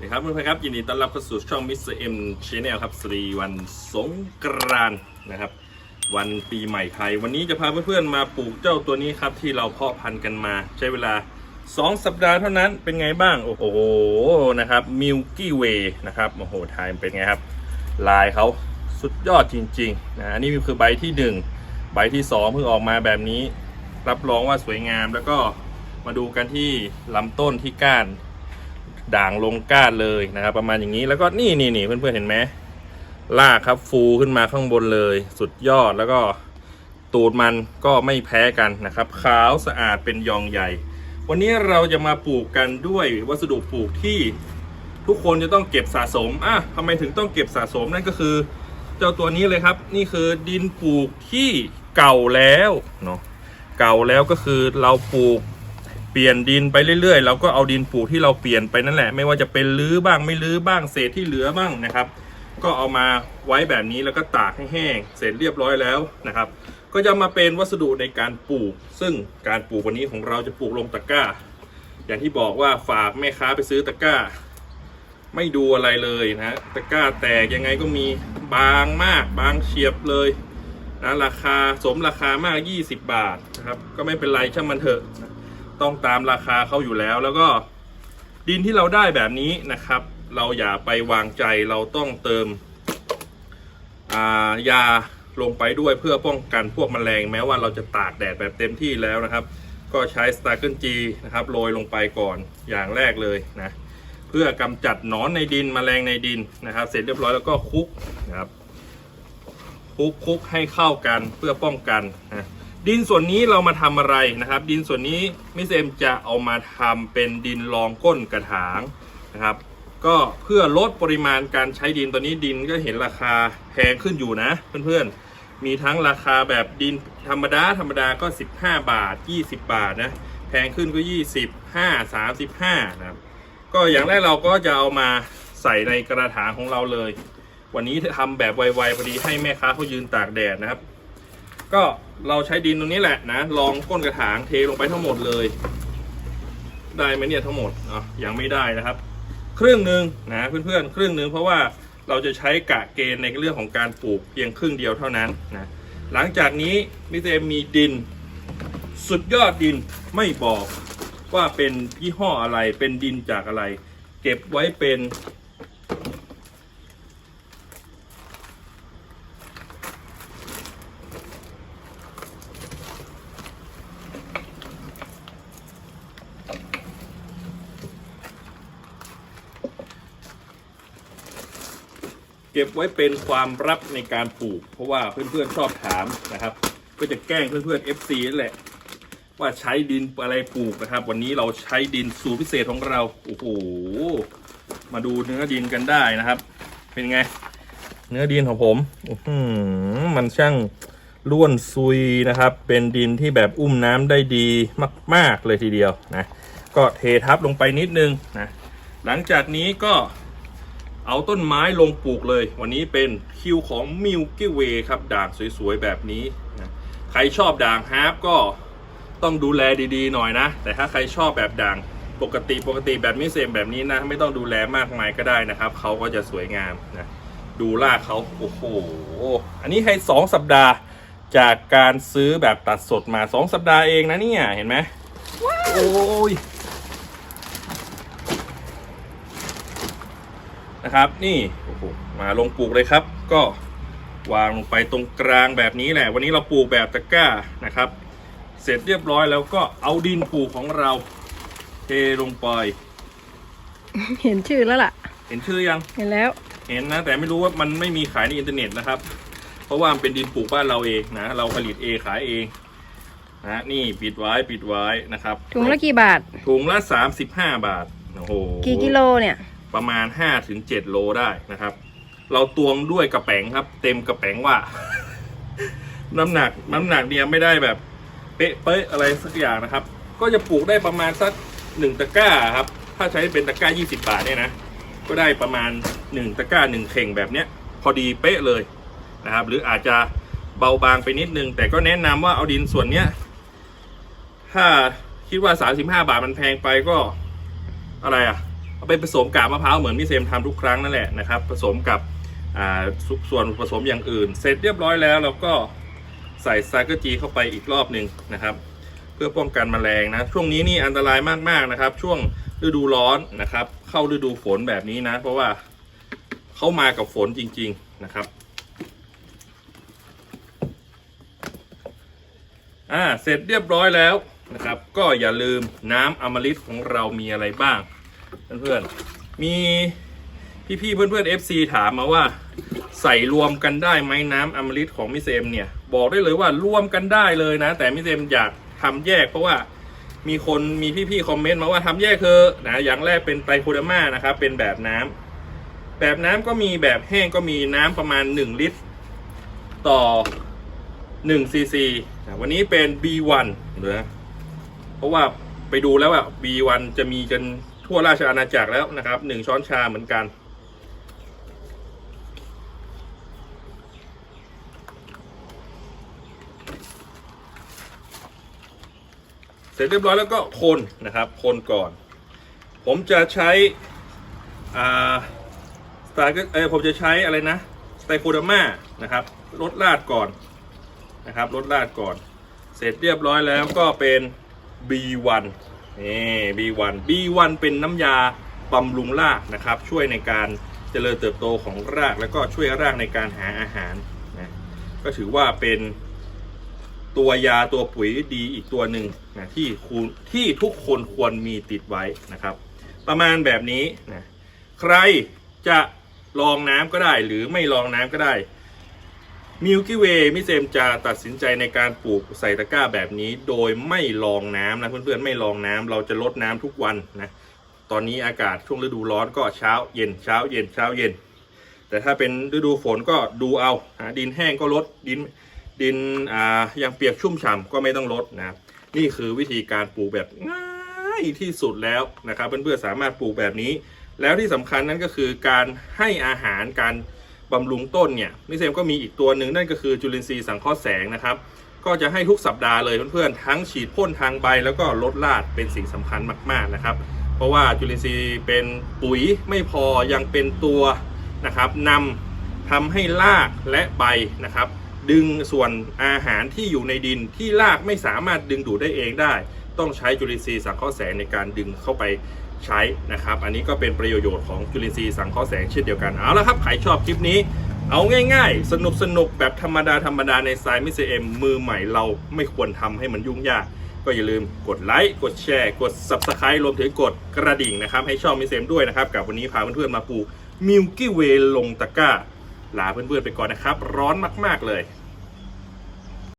นะครับเพื่อนๆครับยินดีต้อนรับเข้าสู่ช่อง Mr. M Channel ครับสรีวันสงกรานต์นะครับ วันปีใหม่ไทย วันนี้จะพาเพื่อนๆมาปลูกเจ้าตัวนี้ครับ ที่เราเพาะพันธุ์กันมาใช้เวลา 2 สัปดาห์เท่านั้นเป็นไงบ้าง โอ้โหนะครับ Milky Way นะครับโอ้โหทายเป็นไงครับ ลายเขาสุดยอดจริงๆนะอันนี้คือใบที่ 1 ใบที่ 2 เพิ่งออกมาแบบนี้ รับรองว่าสวยงามแล้วก็มาดูกันที่ลำต้นที่ก้าน ด่างลงก้านเลยนะครับ ประมาณอย่างนี้แล้วก็นี่นี่นี่เพื่อนๆเห็นไหมลากครับฟูขึ้นมาข้างบนเลย สุดยอดแล้วก็ตูดมันก็ไม่แพ้กันนะครับ ขาวสะอาดเป็นยองใหญ่ วันนี้เราจะมาปลูกกันด้วยวัสดุปลูกที่ทุกคนจะต้องเก็บสะสมอะทำไมถึงต้องเก็บสะสมนั่นก็คือ เจ้าตัวนี้เลยครับ นี่คือดินปลูกที่เก่าแล้วเนาะเก่าแล้วก็คือเราปลูก เปลี่ยนดินไปเรื่อยๆ เราก็เอาดินปลูกที่เราเปลี่ยนไปนั่นแหละ ไม่ว่าจะเป็นรื้อบ้างไม่รื้อบ้างเศษที่เหลือบ้างนะครับ ก็เอามาไว้แบบนี้แล้วก็ตากให้แห้งเสร็จเรียบร้อยแล้วนะครับ ก็จะมาเป็นวัสดุในการปลูก ซึ่งการปลูกวันนี้ของเราจะปลูกลงตะกร้า อย่างที่บอกว่าฝากแม่ค้าไปซื้อตะกร้า ไม่ดูอะไรเลยนะตะกร้าแตกยังไงก็มีบางมากบางเฉียบเลยนะราคาสมราคา มาก 20 บาทนะครับ ก็ไม่เป็นไรช่างมันเถอะ ต้องตามราคาเขาอยู่แล้ว แล้วก็ดินที่เราได้แบบนี้นะครับ เราอย่าไปวางใจเราต้องเติมายาลงไปด้วยเพื่อป้องกันพวกแมลงแม้ว่าเราจะตากแดดแบบเต็มที่แล้วนะครับ ก็ใช้ s t a r เกิลจีนะครับโรยลงไปก่อนอย่างแรกเลยนะเพื่อกำจัดหนอนในดินแมลงในดินนะครับ เสร็จเรียบร้อยแล้วก็คลุกนะครับคลุกคลุกให้เข้ากันเพื่อป้องกันนะ ดินส่วนนี้เรามาทำอะไรนะครับ ดินส่วนนี้มิสเอมจะเอามาทำเป็นดินรองก้นกระถางนะครับ ก็เพื่อลดปริมาณการใช้ดินตอนนี้ดินก็เห็นราคาแพงขึ้นอยู่นะ เพื่อนๆ มีทั้งราคาแบบดินธรรมดาธรรมดาก็ 15 บาท 20 บาทนะแพงขึ้นก็20 5 35นะครับก็อย่างแรกเราก็จะเอามาใส่ในกระถางของเราเลย วันนี้ทำแบบไวๆพอดีให้แม่ค้าเขายืนตากแดดนะครับ ก็เราใช้ดินตรงนี้แหละนะลองก้นกระถางเทลงไปทั้งหมดเลย ได้ไหมเนี่ยทั้งหมดอะยังไม่ได้นะครับ ครึ่งหนึ่งนะเพื่อนๆครึ่งหนึ่งเพราะว่าเราจะใช้กะเกณฑ์ในเรื่องของการปลูกเพียงครึ่งเดียวเท่านั้นนะหลังจากนี้มิเตมีดิน สุดยอดดินไม่บอกว่าเป็นยี่ห้ออะไรเป็นดินจากอะไร เก็บไว้เป็น เก็บไว้เป็นความลับในการปลูก เพราะว่าเพื่อนๆชอบถามนะครับ ก็จะแกล้งเพื่อนๆ FC นั่นแหละ ว่าใช้ดินอะไรปลูกนะครับ วันนี้เราใช้ดินสูตรพิเศษของเราโอ้โหมาดูเนื้อดินกันได้นะครับ เป็นไง เนื้อดินของผมมันช่างร่วนซุยนะครับ เป็นดินที่แบบอุ้มน้ำได้ดีมาก ๆ เลยทีเดียวนะ ก็เททับลงไปนิดนึงนะ หลังจากนี้ก็ เอาต้นไม้ลงปลูกเลย วันนี้เป็นคิวของมิลกี้เวย์ครับด่างสวยๆ แบบนี้นะใครชอบด่างฮาร์ปก็ต้องดูแลดีๆ หน่อยนะ แต่ถ้าใครชอบแบบด่างปกติปกติแบบมิเซมแบบนี้นะ ไม่ต้องดูแลมากมายก็ได้นะครับ เขาก็จะสวยงามนะดูรากเขาโอ้โห อันนี้ให้สองสัปดาห์จากการซื้อแบบตัดสดมาสองสัปดาห์เองนะเนี่ย เห็นไหมโอ้ย นะครับ นี่โอ้โหมาลงปลูกเลยครับ ก็วางลงไปตรงกลางแบบนี้แหละ วันนี้เราปลูกแบบตะกร้านะครับ เสร็จเรียบร้อยแล้วก็เอาดินปลูกของเราเทลงไปเห็นชื่อแล้วล่ะ เห็นชื่อยัง เห็นแล้ว เห็นนะ แต่ไม่รู้ว่ามันไม่มีขายในอินเทอร์เน็ตนะครับ เพราะว่ามันเป็นดินปลูกบ้านเราเองนะ เราผลิตเองขายเองนะนี่ปิดไว้ปิดไว้นะครับ ถุงละกี่บาท ถุงละ 35 บาท โอ้โห กี่กิโลเนี่ย ประมาณ5-7ถึง7โลได้นะครับ เราตวงด้วยกระแป๋งครับ เต็มกระแป๋งว่า น้ำหนักน้ำหนักเนี่ยไม่ได้แบบ เป๊ะเป๊ะอะไรสักอย่างนะครับ ก็จะปลูกได้ประมาณสักหนึ่งตะกร้าครับ ถ้าใช้เป็นตะกร้า 20 บาทเนี่ยนะ ก็ได้ประมาณหนึ่งตะกร้าหนึ่งเข่งแบบเนี้ย พอดีเป๊ะเลยนะครับ หรืออาจจะเบาบางไปนิดนึง แต่ก็แนะนำว่าเอาดินส่วนเนี้ยถ้าคิดว่า 35 บาทมันแพงไปก็อะไรอะ เอาไปผสมกาบมะพร้าวเหมือนมิเซมทำทุกครั้งนั่นแหละนะครับ ผสมกับส่วนผสมอย่างอื่น เสร็จเรียบร้อยแล้วเราก็ใส่ไซเคิลจีเข้าไปอีกรอบหนึ่งนะครับ เพื่อป้องกันแมลงนะช่วงนี้นี่อันตรายมากๆนะครับ ช่วงฤดูร้อนนะครับ เข้าฤดูฝนแบบนี้นะ เพราะว่าเข้ามากับฝนจริง ๆนะครับอ่าเสร็จเรียบร้อยแล้วนะครับ ก็อย่าลืมน้ำอมฤตของเรามีอะไรบ้าง เพื่อนๆ มีพี่ๆ เพื่อนๆ FC ถามมาว่า ใส่รวมกันได้ไหมน้ำอมฤตของมิเอมเนี่ย บอกได้เลยว่ารวมกันได้เลยนะ แต่มิเอมอยากทำแยกเพราะว่ามีคนมีพี่ๆ คอมเมนต์มาว่าทำแยกคือนะอย่างแรกเป็นไตรโคเดอร์มานะครับ เป็นแบบน้ำแบบน้ำก็มีแบบแห้งก็มีน้ำประมาณ 1 ลิตร ต่อ1ซีซีวันนี้เป็น B1 นะเพราะว่าไปดูแล้วอะ B1 จะมีกัน ทั่วราชอาณาจักรแล้วนะครับ1ช้อนชาเหมือนกัน เสร็จเรียบร้อยแล้วก็คนนะครับ คนก่อน ผมจะใช้อ่าสไตล์ก็เออผมจะใช้อะไรนะสไตโคดาม่านะครับลดราดก่อนนะครับลดราดก่อน เสร็จเรียบร้อยแล้วก็เป็น B1 นี่ B1 B1 เป็นน้ำยาบำรุงรากนะครับ ช่วยในการเจริญเติบโตของราก แล้วก็ช่วยรากในการหาอาหารนะก็ถือว่าเป็นตัวยาตัวปุ๋ยดีอีกตัวหนึ่งนะที่คุณที่ทุกคนควรมีติดไว้นะครับ ประมาณแบบนี้นะใครจะลองน้ำก็ได้หรือไม่ลองน้ำก็ได้ มิลกี้เวย์มิเซมจะตัดสินใจในการปลูกใส่ตะกร้าแบบนี้ โดยไม่ลองน้ำนะเพื่อนๆไม่ลองน้ำเราจะลดน้ำทุกวันนะตอนนี้อากาศช่วงฤดูร้อนก็เช้าเย็นเช้าเย็นเช้าเย็น แต่ถ้าเป็นฤดูฝนก็ดูเอาดินแห้งก็ลดดินดินอ่ายังเปียกชุ่มฉ่ำก็ไม่ต้องลดนะนี่คือวิธีการปลูกแบบง่ายที่สุดแล้วนะครับเพื่อนๆสามารถปลูกแบบนี้ แล้วที่สำคัญนั่นก็คือการให้อาหารการ บำรุงต้นเนี่ยมิเซมก็มีอีกตัวหนึ่งนั่นก็คือจุลินทรีย์สังเคราะห์แสงนะครับ ก็จะให้ทุกสัปดาห์เลยเพื่อนๆทั้งฉีดพ่นทางใบแล้วก็ลดรากเป็นสิ่งสำคัญมากๆนะครับ เพราะว่าจุลินทรีย์เป็นปุ๋ยไม่พอยังเป็นตัวนะครับนำทำให้รากและใบนะครับ ดึงส่วนอาหารที่อยู่ในดินที่รากไม่สามารถดึงดูดได้เองได้ ต้องใช้จุลินทรีย์สังเคราะห์แสงในการดึงเข้าไป ใช้นะครับ อันนี้ก็เป็นประโยชน์ของจุลินทรีย์สังเคราะห์แสงเช่นเดียวกัน เอาละครับ ใครชอบคลิปนี้ เอาง่ายๆ สนุกสนุกๆแบบธรรมดาธรรมดาในสายมิสเอ็มมือใหม่เราไม่ควรทำให้มันยุ่งยาก ก็อย่าลืมกดไลค์ กดแชร์ กด Subscribe รวมถึงกดกระดิ่งนะครับ ให้ช่องมิสเอ็มด้วยนะครับ กับวันนี้พาเพื่อนๆมาปลูกมิลกี้เวลงตะกร้าลาเพื่อนๆไปก่อนนะครับ ร้อนมาก ๆเลย